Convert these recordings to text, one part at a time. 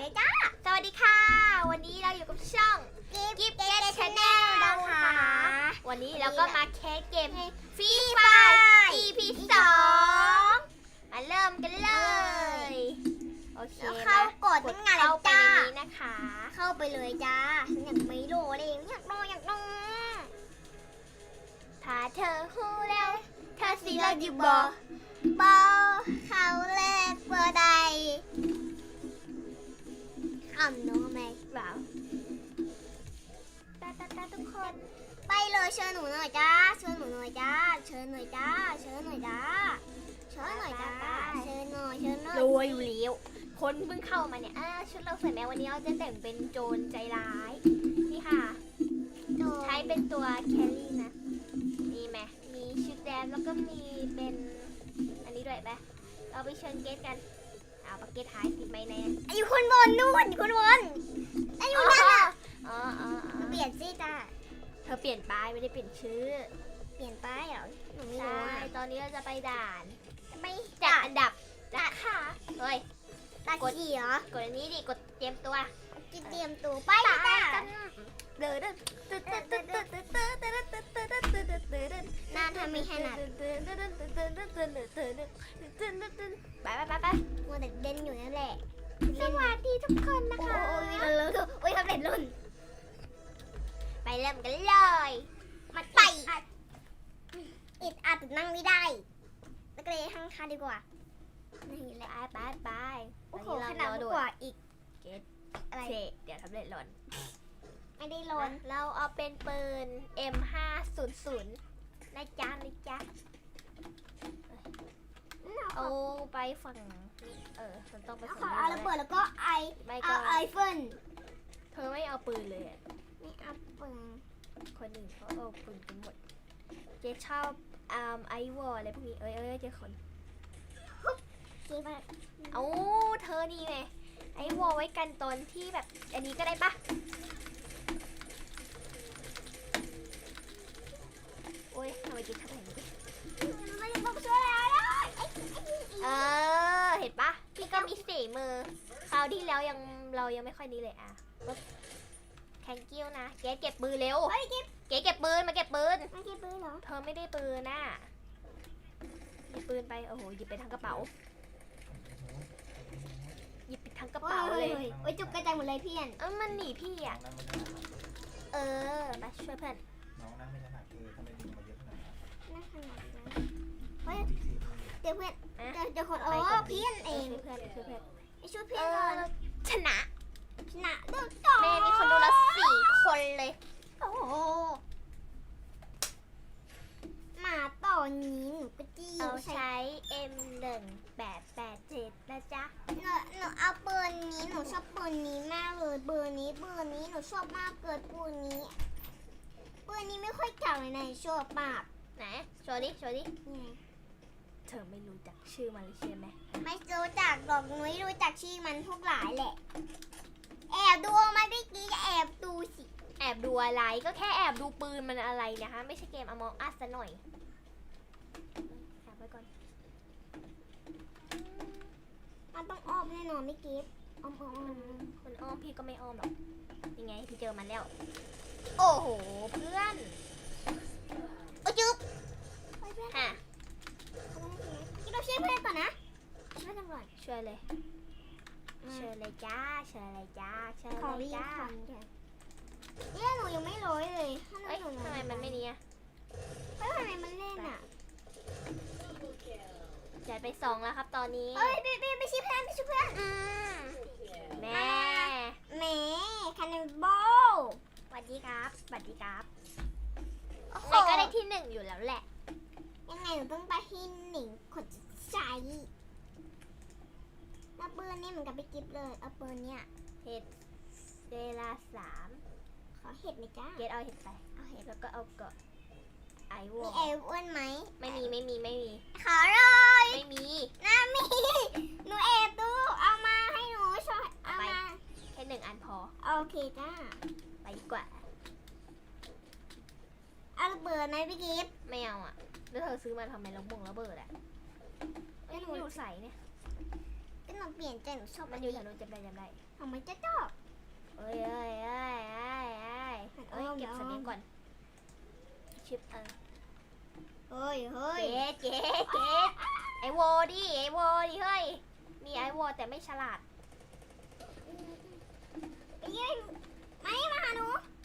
เลยจ้า สวัสดีค่ะ วันนี้เราอยู่กับช่องกิฟ Gift เก Get ตชาแน Channel ลนะคะ วันนี้เราก็มาแคสเกมฟรีไฟ Fire EP สองมาเริ่มกันเลย โอเคแล้วเข้ากดกดตั้งงานเลเข้ายไปจ้าในนี้นะคะ เข้าไปเลยจ้าฉันอยากไม่โลเลย อยากโลอยากโลถ้าเธอฮู้แล้วเธอสิเลิกอยู่บ่บอเขาเลิกเบอร์ใด คำโน้ไหมเปล่าตาตาตาทุกคน ไปเลยเชิญหนูหน่อยจ้า เชิญหนูหน่อยจ้า เชิญหน่อยจ้า เชิญหน่อยจ้า เชิญหน่อยจ้า เชิญหน่อย เชิญหน่อยรวยอยู่แล้วคนเพิ่งเข้ามาเนี่ยอ่าชุดเราสวยไหมวันนี้เราจะแต่งเป็นโจรใจร้าย นี่ค่ะ ใช้เป็นตัวแคลรี่นะ มีไหมมีชุดแดนแล้วก็มีเป็น อันนี้ด้วยไหมเราไปเชิญเกสกัน ปากเกสหายติดไหมในนั้นอยู่คนบนนู่นคนบนไอ้อยู่นั่นน่ะอ๋ออ๋ออ๋อเปลี่ยนสิจ้าเธอเปลี่ยนป้ายไม่ได้เปลี่ยนชื่อ เปลี่ยนป้ายเหรอหนูไม่ใช่รู้อะตอนนี้เราจะไปด่านไม่จัดอันดับนะคะเฮ้ย ตากดขี่เหรอกดอันนี้ดิ กดเตรียมตัว จะเตรียมตัวไปจ้า กัน น่าทำไม่ถนัดไปไปไปไปมัวแต่เด่นอยู่นั่นแหละ สวัสดีทุกคนนะคะโอ้ยเราโอ้ยทำเด็นลุ่น ไปเริ่มกันเลย มาไปอิดอัดนั่งไม่ได้แล้วก็เลยทั้งคันดีกว่า นี่แหละยบายโอ้โหขนาดกว่าอีก เกตอะไเดี๋ยวทำเด็ดหล่น ไม่ได้ลนเราเอาเป็นปืน M500 นะจ๊ะนะจ๊ะเอาไปฝั่งนี้เออมันต้องไปเอาฝั่งเอานี้ระเบิดแล้วก็ไอไม่เอาก็ไอเฟนเธอไม่เอาปืนเลยอะไม่เอาปืนคนอื่นเขาเอาปืนกันหมดเจ๊ชอบอ่าไอวอลอะไรพวกนี้เอ้ยเอ้ยเจ๊คนเก็บไปเอาเธอนี่ไงไอวอลไว้กันตอนที่แบบอันนี้ก็ได้ปะโอ้ยทำไมเจ๊ทำแบบนี้ มันยังต้องช่วยแล้วได้ไอ้ เออ เห็นปะพี่ก็มีสี่มือ คราวที่แล้ว ยังเรายังไม่ค่อยนี้เลยอะปึ๊บแคนกิ้วนะ เก๊เก็บปืนเร็วไอ้เก็บเก๊เก็บปืนมาเก็บปืนไม่เก็บปืนเหรอ เธอไม่ได้ปืนน่ะหยิบปืนไป โอ้โห หยิบไปทั้งกระเป๋า หยิบไปทั้งกระเป๋าเลยโอ้ยจุกกระจายหมดเลยเพี่อนเออมันหนีพี่อะน้องนั่งไม่ถนัดเออมาช่วยเพื่อน น้องนั่งไม่ถนัดคือทำไมดึงมาเยอะขนาดนั้นน่าขนาดนั้นเฮ้ยที่ที่เดี๋ยวเพื่อนนะเดี๋ยวเดี๋ยวคนไปโอ้ก่อนเพี่อนเองช่วยเพื่อนช่วยเพื่อนไปช่วยเอเพี่อนก่อนอชนะช นะเดือดต่อแม่มีคนดูเราสี่คนเลย โอ้โหหมาต่อนนี้หนูก็จี้เราใช้ใช้ M1887 นะจ๊ะหนูหนูเอาเบอร์นี้หนูชอบเบอร์นี้มากเลยเบอร์นี้เบอร์นี้หนูชอบมากเกินเบอร์นี้เบอร์นี้ไม่ค่อยเก่าเลยนะชอบมากไหนโชว์ดิโชว์ดินี่ไงเธอไม่รู้จักชื่อมันเลยใช่ไหมไม่รู้จักหรอกหนูไม่รู้จักชื่อมันทุกหลายแหละแอบดูมาเมื่อกี้แอบดูสิ แอบดูอะไร ก็แค่แอบดูปืนมันอะไรนะคะ ไม่ใช่เกม Among Us ซะหน่อยแอบไว้ก่อน มันต้องอ้อมแน่นอนไม่กิ๊บอ้อมอ้อมอ้อมคนอ้อมพี่ก็ไม่อ้อมหรอก ยังไงพี่เจอมันแล้ว โอ้โห เพื่อน โอ้จุ๊บไปเพื่อนอะกิ๊บเราช่วยเพื่อนก่อนนะช่วยกันก่อนช่วยเลย เชิญเลยจ้าเชิญเลยจ้าเชิญขอเลยวิ่งจ้าทันค่ะเนี่ยหนูยังไม่ร้อยเลยถ้าหนูเอ้ยหนูทำไมมันไม่เนี้ยเฮ้ยทำไมมันเล่นอะจ่ายไปสองแล้วครับตอนนี้เฮ้ยไปไปไปชิเพื่อนไปชิเพื่อนอืมแม่แหมคันนบอลสวัสดีครับสวัสดีครับโอ้โหไงก็ได้ที่หนึ่งอยู่แล้วแหละ ยังไงหนูต้องไปที่หนิงขดใจ เอาปืนนี่เหมือนกับไปกิฟเลย เอาปืนเนี่ยเห็ดเวลาสามขอเห็ดหน่อยจ้าเกตเอาเห็ดไปเอาเห็ดแล้วก็เอาเกาะไอวอมีลเอวอ้วนไหมไม่มีไม่มีไม่มี ขอเลยไม่มีน้ามีหนูแอบดูเอามาให้หนูช่วยเอามาแค่หนึ่งอันพอ โอเคจ้าไปดีกว่าเอาระเบิดไหมพี่กิฟไม่เอาอะแล้วเธอซื้อมาทำไมระบงระเบิดอะก็ไม่หนูอยู่ใส่เนี่ย ก็หนูเปลี่ยนใจหนูชอบมันอยู่แถวนู้นจำได้จำได้ทำไมจะชอบเอ้ยเอ้ยเอ้ยเอ้ยเอ้ยเอ้ยเอาเก็บเอาสเน็กก่อนชิปเออเฮ้ยเฮ้ยเจ๊เจ๊เจ๊ไอโวดิไอโวดิเฮ้ยมีไอโวแต่ไม่ฉลาด ไปยืนไม่มาหาหนูอยู่ไหน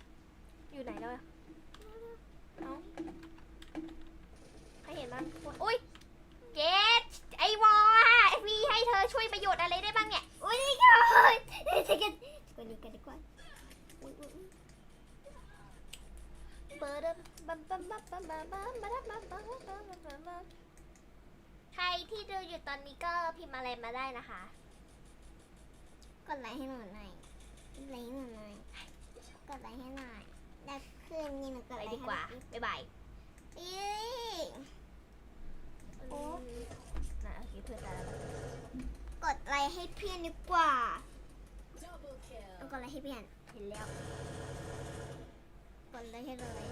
กดไลค์ให้เลย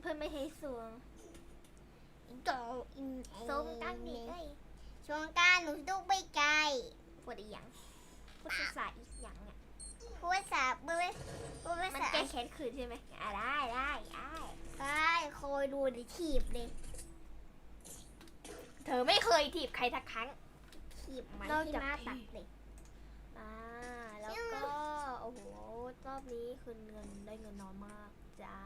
เพื่อนไม่ให้สวงอินโตอินส้มตั้งดีเอ้ยช่วงกลารหนูต้องไปไกลปวดอีหยังพูดภาษาอีหยังอะพูดภาษาพูดภาษาพูดภามันษาแก้แค้นคืนใช่ไหมอะได้ได้ได้ได้คอยดูดิถีบเลยเธอไม่เคยถีบใครทักครั้ง ถีบมันนอกที่จากหน้าตักเลย อ่าแล้วก็ โอ้โหรอบนี้คืนเงินได้เงินน้อยมาก จ้า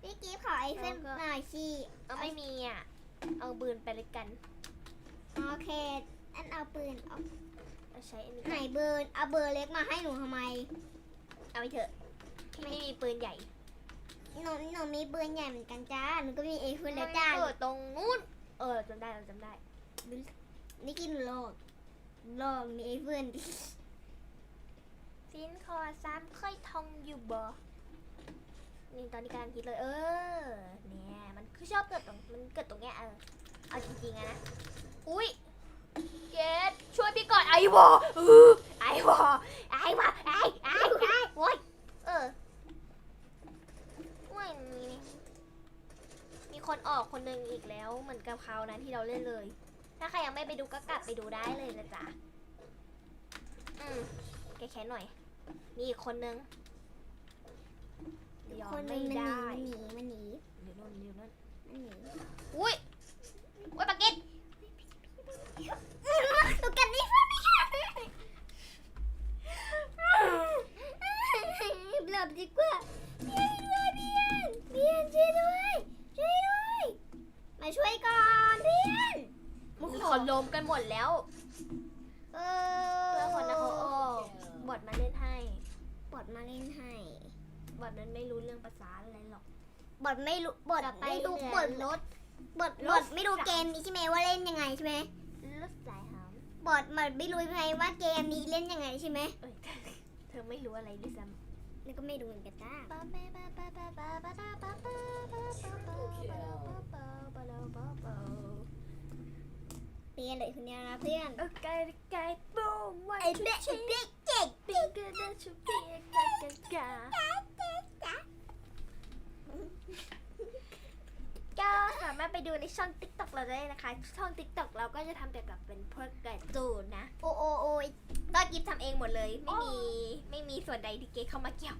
พี่กีฟขอไอเฟนแล้วก็หน่อยสิเอาไม่มีอะ เอาปืนไปเลยกัน โอเค อันเอาปืนเอาเอาใช้อันนี้ไหนเบอร์เอาเบอร์เล็กมาให้หนูทำไม เอาไปเถอะพี่ไม่มีปืนใหญ่ หนูหนูมีปืนใหญ่เหมือนกันจ้า หนูก็มีไอเฟนมัแล้นวจ้าเกิดตรงนู้น เออจำได้เราจำได้ นี่กินโลกโลกมีไอเฟนสินคอซ้ำค่อยทองอยู่บ่ นี่ตอนนี้กำลังคิดเลยเออเนี่ยมันคือชอบเกิดตรงมันเกิดตรงเนี้ยเออเอาจริงๆอะนะอุ้ยเกดช่วยพี่ก่อนไอวอเออไอวอไอวอไอไอไอโว้ยเออว้ยมีมีคนออกคนหนึ่งอีกแล้วเหมือนกับเขานะที่เราเล่นเลย ถ้าใครยังไม่ไปดูก็กลับไปดูได้เลยนะจ๊ะอืมแกแค้นหน่อยมีอีกคนนึง ยอมคนหไม่นึงมันได้หนีมันหนีเดี๋ยวนู่นเดี๋ยวนั่นมันหนีอุ้ยอุ้ยปากเก็ต หนูกันนี่ไม่ใช่หลับดีกว่าเบียนด้วยเบียนเบียนช่วยด้วยช่วยด้วยมาช่วยก่อนเบียน มึงขอลมกันหมดแล้ว เอ เพื่อนคนนั้นเขาออกบอดมาเล่นให้ บอดมาเล่นให้ บอดนั้นไม่รู้เรื่องภาษาอะไรหรอก บอดไม่รู้บอด กลับไป ไม่รู้ เรียน บอ ดรถบอดรบอถดไม่รู้เกมนี้ใช่ไหมว่าเล่นยังไงใช่ไหมรถสายหามบอดมันไม่รู้ไงว่าเกมนี้เล่นยังไงใช่ไหมเอ้ยเธอไม่รู้อะไรด้วยซ้แล้วก็ไม่รู้เหมือนกันจ้าำป้าแม่ป้าป้าป้าป้าป้าป้าป้าป้าป้าป้าป้าป้าป้าป้าป้าเรียนเลยคนเดียวนะเพื่อนโอเคไก่บูมว่าไอ้เด็กไอ้เด็กเก่งปีกระดาษชุบเปียกะกะกะก็ สามารถไปดูในช่อง TikTok เราได้นะคะ ช่อง TikTok เราก็จะทำเกี่ยวกับเป็นพวกการ์ตูนนะ โอ้โอ้โอ้ยก็กิฟทำเองหมดเลย ไม่มีไม่มีส่วนใดที่เกเข้ามาเกี่ยว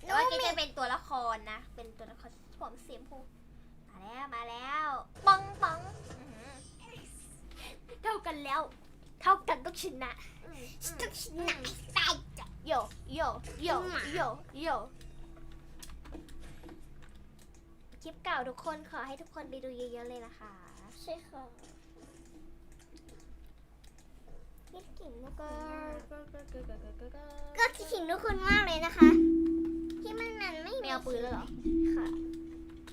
แต่ว่าเกจะเป็นตัวละครนะ เป็นตัวละครผมเสียมพูมาแล้วมาแล้วปังปังอื้อหือเท่ากันแล้ว เท่ากันต้องชนะอืมอืมต้องชนะตายจ้ะโยโยโยโยโยค ลิปเก่าทุกคนขอให้ทุกคนไปดูเยอะๆเลยนะคะ ใช่ค่ะคิดถึงทุกคก็นก็ก็ก็ก็ก็ก็ก็คิดถึงทุกคนมากเลยนะคะ ที่มันนั้นไม่ไม่เอาปืนแล้วเหรอ ค่ะ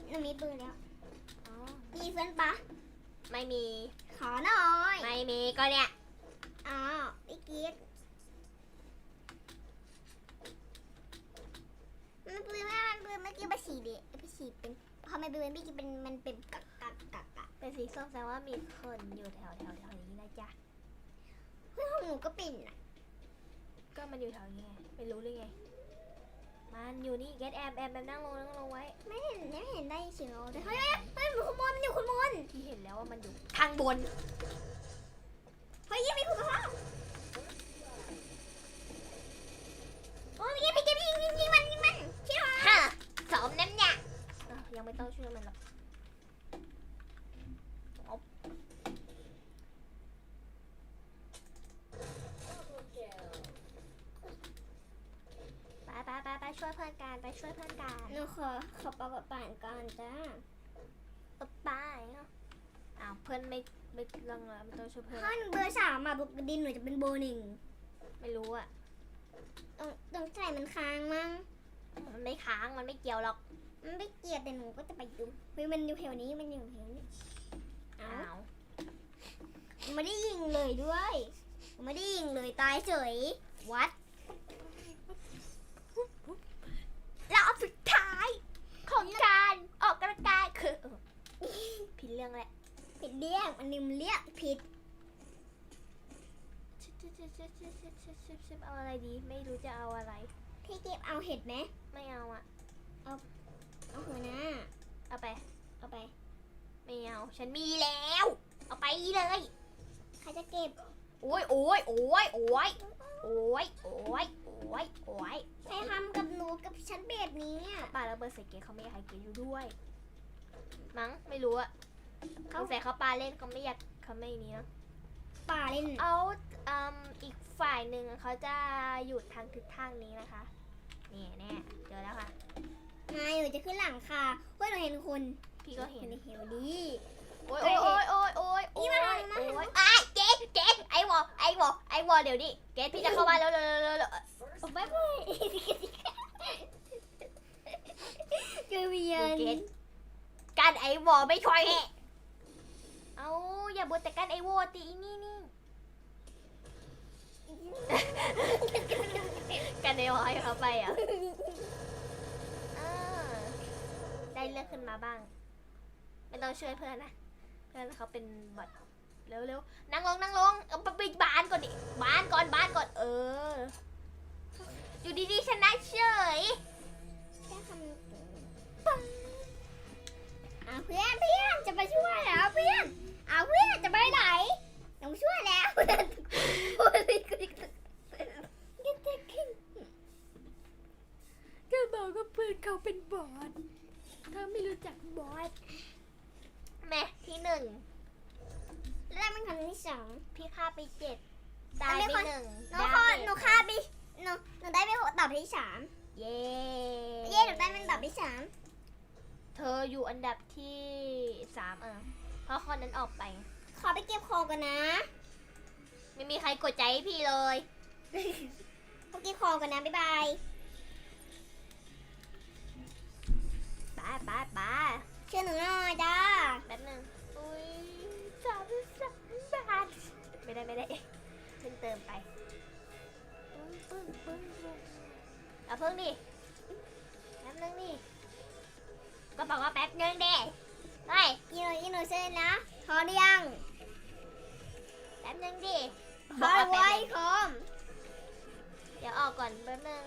หนูมีปืนแล้วอ๋อมีเพื่อนปะไม่มี ขอหน่อย ไม่มีก็เนี่ย อ๋อพี่กิ๊ดมันปืนไม่มันปืนเมื่อกี้มันสีเดีพี่สีเป็น พอมันปืนพี่กิ๊ดเป็นมันเป็นกักกักกักกักเป็นสีส้มแสดงว่ามีคนอยู่แถวแถวแถวนี้นะจ๊ะเพื่อนของหนูก็เป็นนะก็มันอยู่แถวนี้ไงไม่รู้หรือไง มันอยู่นี่ get แอมแอมแอมนั่งลงนั่งลงไว้ ไม่เห็นไม่เห็นได้เสียงเราเลยเฮ้ยเฮ้ยมันขโมยมันอยู่ขโมยที่เห็นแล้วว่ามันอยู่ข้างบน เฮ้ยยังมีคุณพ่อ ยังไม่ต้องช่วยมันหรอกไปไปไปไปช่วยเพื่อนกันไปช่วยเพื่อนกันหนูขอขอปะปะป่านก่อนจ้าปะป่านเนาะอ้าวเพื่อนไม่ไม่ลังเลยไม่ต้องช่วยเพื่อนเพื่อนเบอร์สามอะบุกดินหนูจะเป็นโบหนึ่งไม่รู้อะต้องต้องใส่มันค้างมั้งมันไม่ค้างมันไม่เกี่ยวหรอก มันไม่เกลียดแต่หนูก็จะไปดูเฮ้ยมันอยู่แถวนี้มันอยู่แถวนี้อ้าอ้าว วไม่ได้ยิงเลยด้วยไม่ได้ยิงเลยตายเฉยวัดรอบสุดท้าย ของการออกกำลังกายคือเออผิดเรื่องแหละผิดเรียกอันนี้มันเรียกผิดชิบชิบชิบชิบชิบชิบชิบชิบชิบเอาอะไรดี ไม่รู้จะเอาอะไร พี่เก็บเอาเห็ดไหมไม่เอาอะ เอาหัวหน้า เอาไป เอาไป ไม่เอา ฉันมีแล้ว เอาไปเลย ใครจะเก็บ โอ้ยโอ้ยโอ้ยโอ้ยโอ้ยโอ้ยโอ้ยโอ้ยใครทำกับหนูกับฉันแบบนี้อะป่าระเบิดใส่เกตเขาไม่อยากให้เกตอยู่ด้วย มั้ง ไม่รู้อะเขาใส่เขาปาเล่นเขาไม่อยากเขาไม่นี้นะป่าเล่น เอาอืมอีกฝ่ายหนึ่งเขาจะอยู่ทางทิศทางนี้นะคะ นี่แน่เจอแล้วค่ะ นายหนูจะขึ้นหลังคาเฮ้ยหนูเห็นคนพี่ก็เห็นเห็นเห็นดีโอ้ยโอ้ยโอ้ยโอ้ยโอ้ยนี่โอ้มายมาโอ้ยอะเกตเกตไอวอลไอวอลไอวอลเดี๋ยวนี้เกตพี่จะเข้ามาแล้วแล้วแล้วแล้วไม่ไม่เจอเวียนเกตกันไอวอลไม่ช่วยแฮะเอาอย่าบ่นแต่กันไอวอลตีอีนี่นี่กันไอวอลให้เขาไปอะอ่า ได้เลือกขึ้นมาบ้าง ไม่ต้องช่วยเพื่อนนะ เพื่อนเขาเป็นบอทเร็วๆ นั่งลงนั่งลงเอาไปปิดบ้านก่อนดิบ้านก่อนบ้านก่อน เออ อยู่ดีๆชนะเฉยแค่คำอะเพื่อนเพื่อนจะไปช่วยแล้วเพื่อนเอาเพื่อนจะไปไหนหนูช่วยแล้วเพื่อนก็บอกว่าเพื่อนเขาเป็นบอท ถ้าไม่รู้จักบอทแม่ที่หนึ่งแล้วมันคำที่สองพี่ฆ่าไปเจ็ดตายไปหนึ่งหนูขอหนูฆ่าไปหนูหนูได้ไปตอบที่สามเย้เย่หนูได้เป็นตอบที่สามเธออยู่อันดับที่สามเออเพราะคนนั้นออกไป ขอไปเก็บของกันนะ ไม่มีใครกดใจให้พี่เลยไปเก็บของกันนะบ๊ายบาย ปไปไปเชื่อหนูหน่อยจ้าแป๊บหนึงอุ้ยสามสิบสามบาทไม่ได้ไม่ได้เพิ่งเติมไปปึ้งปึ้งปึ้งปึ้งเอาเพิ่งดิแป๊บนึงดิก็บอกว่าแป๊บนึงเด้เฮ้ยอีหนูอีหนูเชื่อนะพอหรือยังแป๊บนึงดิพอไว้คอมเดี๋ยวออกก่อนแป๊บนึง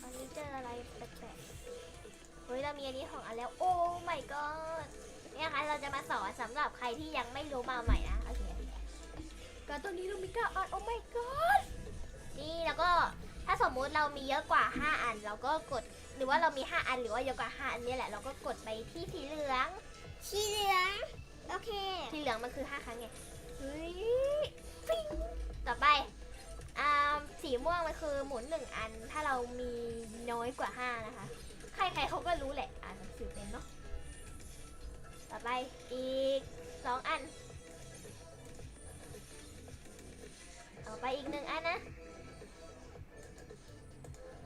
อันนี้เจออะไรแปลกๆเฮ้ยเรามีอันนี้ของอันแล้วโอ้ my god เนี่ยค่ะเราจะมาสอนสำหรับใครที่ยังไม่รู้มาใหม่นะโอเคก็ตอนนี้เรามีการอ่านโอ้ my god นี่แล้วก็ถ้าสมมุติเรามีเยอะกว่า 5 อันเราก็กดหรือว่าเรามี 5 อันหรือว่าเยอะกว่า 5 อันเนี่ยแหละเราก็กดไปที่สีเหลืองชีเหลือง โอเค สีเหลืองมันคือ 5 ครั้งไงเฮ้ยปิ๊งต่อไปอ่าสีม่วงมันคือหมุนหนึ่งอันถ้าเรามีน้อยกว่า 5 นะคะ ใครๆเขาก็รู้แหละ อ่านหนังสือเป็นเนาะ ต่อไปอีกสองอัน ต่อไปอีกหนึ่งอันนะ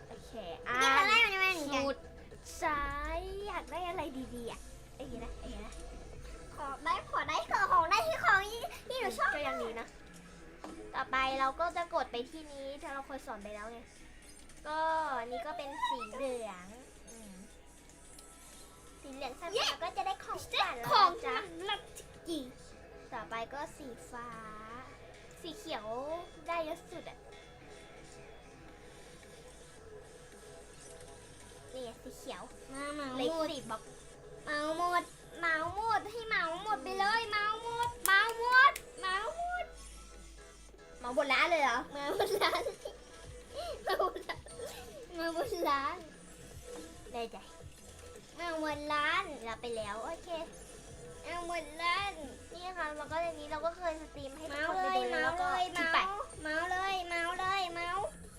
โอเคอ่านี่มันไล่มันยังไงหนูอยากสูตรซ้ายอยากได้อะไรดีๆอะไอ้เหี้ยนะไอ้เหี้ยนะขอได้ขอได้ขอของได้ที่ของที่หนูชอบก็ยังดีนะ ต่อไปเราก็จะกดไปที่นี้ถ้าเราเคยสอนไปแล้วไง ก็อันนี้ก็เป็นสีเหลืองอืม สีเหลืองสั้นๆเราก็จะได้ของขวัญแล้วของนะจ้ะลักจีต่อไปก็สีฟ้า สีเขียวได้เยอะสุดอะนี่ไงสีเขียวมาเหมาเหล็กหมดสีบล็อกเหมาหมดเหมาหมดให้เหมาหมดไปเลยเหมาหมดเหมาหมดเหมาหมดหมาบนร้านเลยเหรอเหมาหมดร้านเหมาหมดร้านเหมาหมดร้านได้ใจเหมาหมดร้านรับไปแล้วโอเคเหมาหมดร้านนี่ค่ะเราก็อย่างนี้เราก็เคยสตรีมให้ทุกเมาคนเลไปยดูเมาแล้วเลก็ยที่เมาไปเมาเลยเมาเลยเมา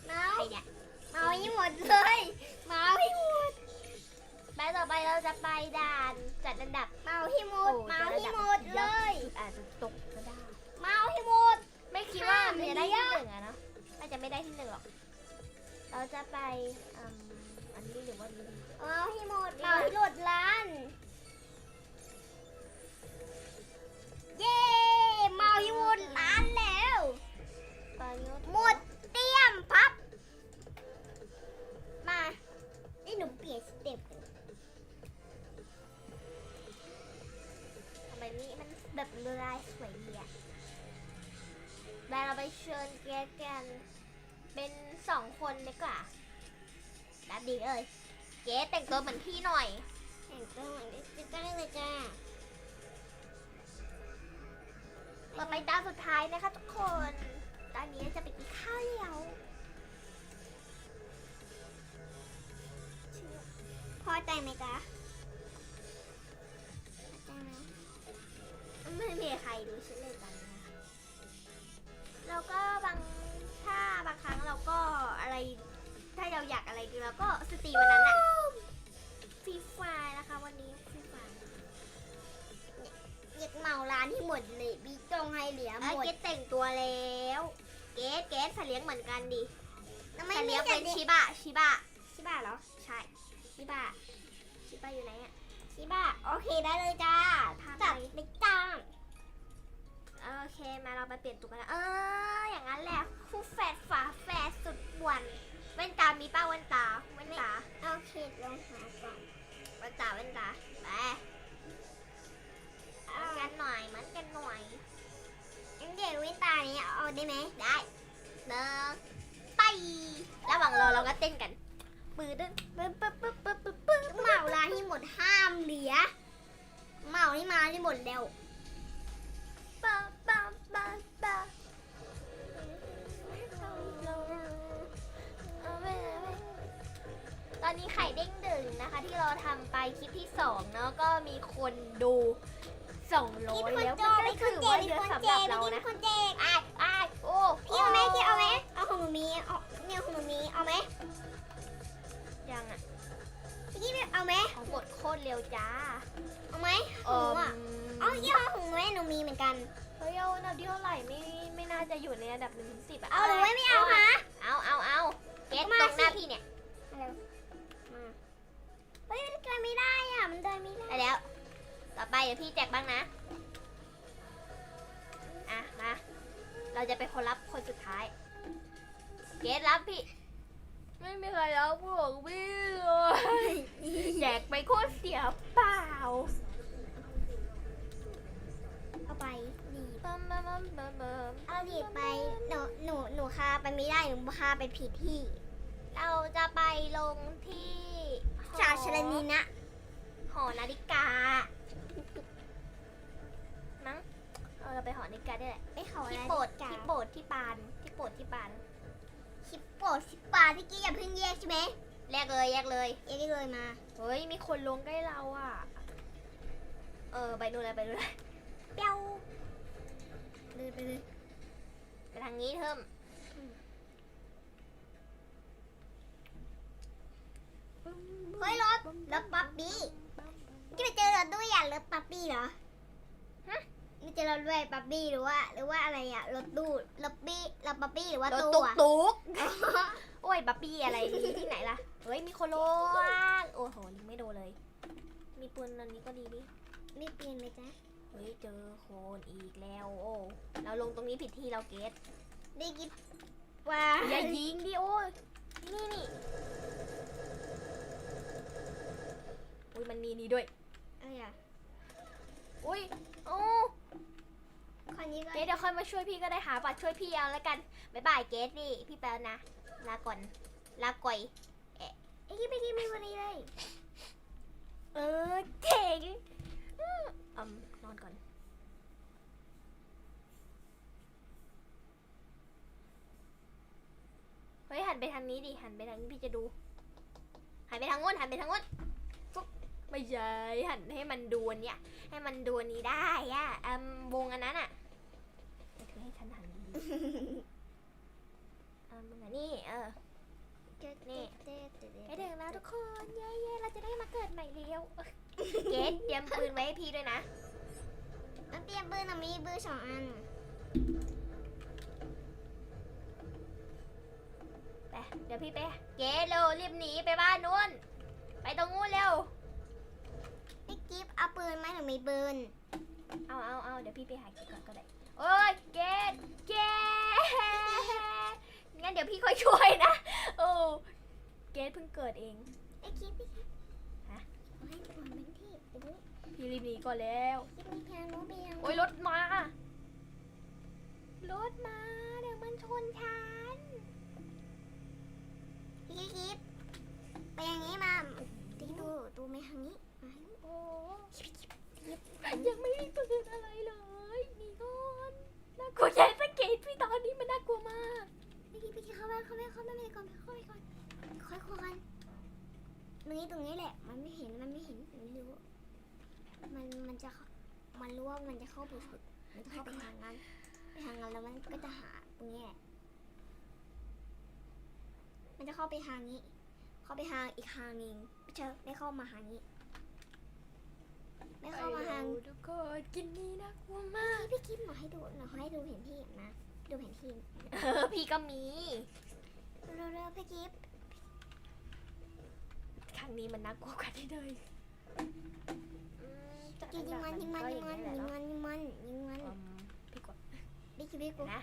เมาไปเนี่ยเมาให้หมดเลยแล้วต่อไปเราจะไปด่านจัดอันดับเมาให้หมดโอ้เมาจัให้อันดับหมดเลยสุดอาจจะตกก็ได้เมาให้หมดไม่คิดว่าห้ามมันจะได้เลี้ที่ยหนึ่งอะเนาะน่าจะไม่ได้ที่หนึ่งหรอกเราจะไปอืมอันนี้หรือว่า เมาให้หมดเมาให้หมดล้าน เย้เมาให้หมดล้านแล้ว หมดเตรียมพับ มาไอ้หนูเปลี่ยนสเต็ปทำไมนี่มันแบบลายสวยดีอะได้เราไปเชิญแกกัน เป็นสองคนดีกว่าแบบดีเลย เก๊แต่งตัวเหมือนพี่หน่อย แต่งตัวเหมือนจะได้เลยจ้าต่อไปตาสุดท้ายนะคะทุกคนตอนนี้จะไปกินข้าวเลี้ยวพอใจไหมจ๊ะพอใจไหมไม่มีใครดูฉันเลยตอนนี้แล้วก็บางถ้าบางครั้งเราก็อะไร ถ้าเราอยากอะไรคือเราก็สตรีมวันนั้นอะฟรีไฟนะคะวันนี้ฟรีไฟอยากเมาร้านที่หมดเลยบีจงให้เหลือเอ้หยมดเกดแต่งตัวแล้ว เกดเกดสัตว์เลี้ยงเหมือนกันดิทำไมสัตว์ไม่เลี้ยงจัเป็ดนดิชิบะชิบะชิบะเหรอ ใช่ ชิบะชิบะอยู่ไหนอะชิบะโอเคได้เลยจ้าพาไปจัดเลยจ้าโอเคมาเราไปเปลี่ยนตัวกันนะเอออย่างนั้นแหละคู่แฝดฝาแฝดสุดป่วน แว่นตา มีป้าแว่นตาแว่นตาโอเคลองหาก่อนแว่นตาแว่นตาไปเหมือนกันหน่อยเหมือนกันหน่อยงั้นเดี๋ยววินตานี้เอาได้ไหมได้เดินไป ระหว่างรอเราก็เต้นกันปืดปึ๊บปึ๊บปึ๊บปึ๊บปึ๊บปึ๊บเมาร้านที่หมดห้ามเหลือเมาที่มาที่หมดเร็วป้าป้า ที่เราทำไปคลิปที่สองเนาะก็มีคนดูสองร้อยแล้วมันก็ถือว่าเยอะสำหรับเรานะคนเจ๊กอ้ายอ้ายโอ้พี่เอาไหมพี่เอาไหมเอาของหนูมีเอาเนี่ยของหนูมีเอาไหมยังอะพี่เอาไหมของบทโคตรเร็วจ้าเอาไหมเอหนูออะเอายี่ห้อของหนูไหมหนูมีเหมือนกันเฮ้ยเอาอันดับที่เท่าไหร่ไม่ไม่น่าจะอยู่ในอันดับหนึ่งถึงสิบอะเอาหรือไม่ไม่เอาคะเอาเอาเอาเก็ตมาตรงหน้าสิพี่เนี่ยมาเฮ้ย ไม่ได้ได้แล้ว ต่อไปเดี๋ยวพี่แจกบ้างนะ อะ มา เราจะเป็นคนรับคนสุดท้าย เกตรับพี่ ไม่มีใครรับพวกพี่เลยแจกไปโคตรเสียเปล่าเอาไปดีบปั๊มปั๊มปั๊มปั๊มปั๊มเอาดีดไปหนูหนูหนูคาไปไม่ได้หนูคาไปผิดที่ เราจะไปลงที่หอชาชลนีนะ หอนาฬิกา มั้งเออเราไปหอนาฬิกาได้แหละไม่เขาอะไรที่โปรดจ้ะที่โปรดที่ปานที่โปรดที่ปานชิปโปดชิปปาที่กี้อย่าเพิ่งแยกใช่ไหมแยกเลยแยกเลยแยกได้เลยมา เฮ้ยมีคนลงใกล้เราอะ เออไปนู่นเลยไปนู่นเลยเปี้ยวเดินไปเลยไปทางนี้เทิมเฮ้ยรถรถป๊อปปี้ จะไปเจอรถด้วยอะรถป๊อปปี้เหรอไม่เจอรถด้วยป๊อปปี้หรือว่า หรือว่าอะไรอะรถตู้รถปี้รถป๊อปปี้หรือว่ารถตู้ตุกอะตุกโอ้ยบับบี้อะไรมีที่ไหนล่ะ เฮ้ยมีคนลงโอ้โหยิงไม่โดนเลย มีปืนอันนี้ก็ดีดิ ไม่เปลี่ยนไหมจ๊ะเฮ้ยเจอคนอีกแล้ว โอ้ เราลงตรงนี้ผิดที่เราเกตได้กินว่าอย่ายิงดิโอ้ยนี่นี่อุ้ยมันมีนี่ด้วย อะไรอะ อุ้ยโอ้คนนี้ก็เกดเดี๋ยวค่อยมาช่วยพี่ก็ได้หาบัตรช่วยพี่เอาแล้วกันบ๊ายบายเกดนี่พี่แป๊วนะ ลาก่อน ลาก่อยไอ้กี้ไปกี้ไม่วันนี้เลย เออเจ๋งอืมอืมนอนก่อน เฮ้ยหันไปทางนี้ดิหันไปทางนี้พี่จะดู หันไปทางโน้นหันไปทางโน้น ฟุ๊บไม่ใช่หันให้มันดูอันเนี้ยให้มันดูอันนี้ได้อะอืมวงอันนั้นอะเธอให้ฉันหันดีๆอะมึงอะนี่เออเจ๊นี่เจ๊เจ๊เจ๊ให้ถึงแล้วทุกคนเย้เย้เราจะได้มาเกิดใหม่เร็วเกดเตรียมปืนไว้ให้พี่ด้วยนะมันเตรียมปืนอะมีปืนสองอันไปเดี๋ยวพี่ไปเกดเร็วรีบหนีไปบ้านนู้นไปตรงนู้นเร็วพี่ กิฟเอาปืนไหมหนูมีปืนเอาเอาเอาเดี๋ยวพี่ไปหาเกดก่อนก็ได้โอ้ยเกดเกดงั้นเดี๋ยวพี่ค่อยช่วยนะโอ้เกดเพิ่งเกิดเองพี่กิฟพี่กิฟฮะเอาให้ก่อนเป็นที่เดี๋ยวนี้พี่รีบหนีก่อนแล้วกิฟมีแพงนู้นไปยังโอ้ยรถมารถมาเดี๋ยวมันชนฉันพี่กิฟไปอย่างนี้มาตีตูตูไม่ทางนี้มาทางนี้ โอ้ยังไม่มีปืนอะไรเลยหนีก่อนน่ากลัวใหญ่สเกตพี่ตอนนี้มันน่ากลัวมากพี่กิฟพี่กิฟเข้าไปเข้าไปเข้าไปก่อนเข้าไปก่อนค่อยคุยกันตรงนี้ตรงนี้แหละ มันไม่เห็นมันไม่เห็นมันรู้มันมันจะมันรู้ว่ามันจะเข้าไปสุดมันจะเข้าไปทางนั้นไปทางนั้นแล้วมันก็จะหาตรงนี้แหละมันจะเข้าไปทางนี้ เข้าไปทางอีกทางหนึงไม่ใช่ไม่เข้ามาทางนี้ ไม่เข้ามาทางไปเร็วทุกคนกินนี่น่ากลัวมากพี่กิ๊ฟหนูให้ดูหนูให้ดูแผนที่นะดูแผนที่เออพี่ก็มีเร็วๆพี่กิ๊ฟครั้งนี้มันน่ากลัวกว่าที่เลยอืมแต่ยิงยิงมันยิงมันก็ยิองมันแหละยิงเนาะมันยิงมันยิงมันอืมพี่กดพี่กิ๊ฟพี่กูนะ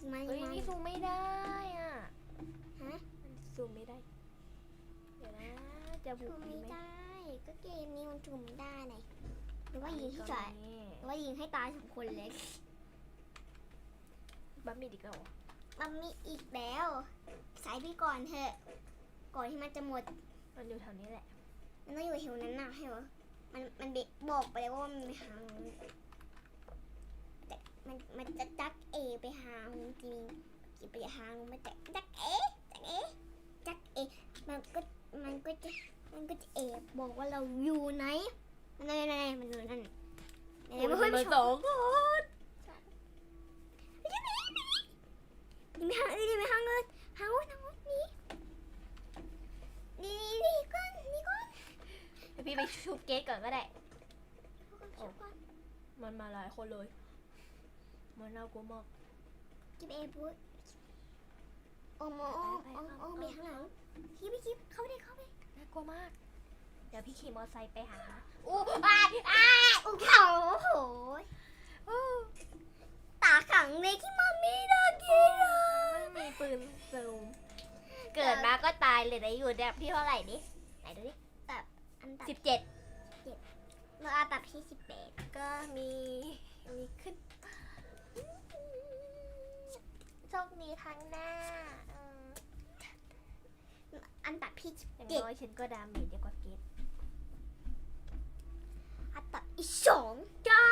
ยิงมันยิเฮ้ยงมันนี่ซูมไม่ได้อะฮะมันซูมไม่ได้เดี๋ยวนะ จะบุจูกมดีไม่ไหมได้ก็เกมนี้มันจูมไม่ได้เลยหรือว่ายิงให้ตจ่ายอนนี้หรือว่ายิงให้ตายสองคนเลยบัมมี่ดีกว่าเหรอมันมีอีกแล้วใส่พี่ก่อนเถอะ ก่อนที่มันจะหมด มันอยู่แถวนี้แหละ มันต้องอยู่แถวนั้นน่ะให้เหรอมันมันเบบอกไปเลยว่ามันไปหาแต่มันมันจะจักเอไปหาจริงๆกี่ไปหามันแต่จักเอจักเอจักเอมันก็มันก็จะ มันก็จะเอบอกว่าเราอยู่ไหนมันไหนไหนมันอยู่นั่นไหนโอ้ยมันมัไม่นไปมาสองคนนี่ไม่หางนี่ไม่หางเงินหางวุ้นหางวุ้นนี่นี่นี่นี่ก่อนนี่ก่อนเดี๋ยวพี่ไปชุบเกตก่อนก็ได้ช่วยก่อนมันมาหลายคนเลย มันน่ากลัวมากจิบเอปุ๊บโอ้โมโอ้โอ้โอ้มีข้างหลังคิปไปคิปเข้าไปดิเข้าไปน่า กลัวมาก เดี๋ยวพี่ขี่มอเตอร์ไซค์ไปหาอู้อ้ายอ้ายโอ้เขาโอ้โหอู้ตาขังเลยที่มามีน่ากินเลยไม่มีปืนซูมเกิดมาก็ตายเลยนะอยู่แบบที่เท่าไหร่ดิไหนดูดิอันตัดสิบเจ็ดเราอาตัดที่สิบแปดก็มีมีขึ้นโชคดีครั้งหน้าเออ อันตั ดพี่สิบอย่างเจ็ดน้อยฉันก็ดาเมจเยอะกว่าเกตอันตัดอีกสองก็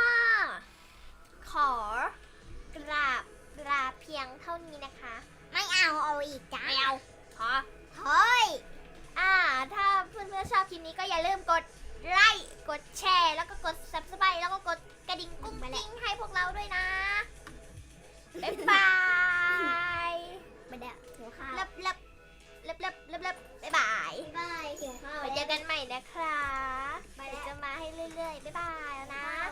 ขอกราบลาเพียงเท่านี้นะคะ ไม่เอาเอาอีกจ้าไม่เอาพอเฮ้ยอ่า ถ้าเพื่อนๆชอบคลิปนี้ก็อย่าลืมกดไลค์กดแชร์ แล้วก็กด subscribe แล้วก็กดกระดิ่งกุ้งกิ้งให้พวกเราด้วยนะบ๊ายบายไม่ได้หิวข้าวเล็บเล็บเล็บเล็บเล็บเล็ บบ๊ายบายบ๊าย บายหิวข้าวไว้เจอกันใหม่นะคะไปเดี๋ยวแล้วจะมาให้เรื่อยๆ บ๊ายบาย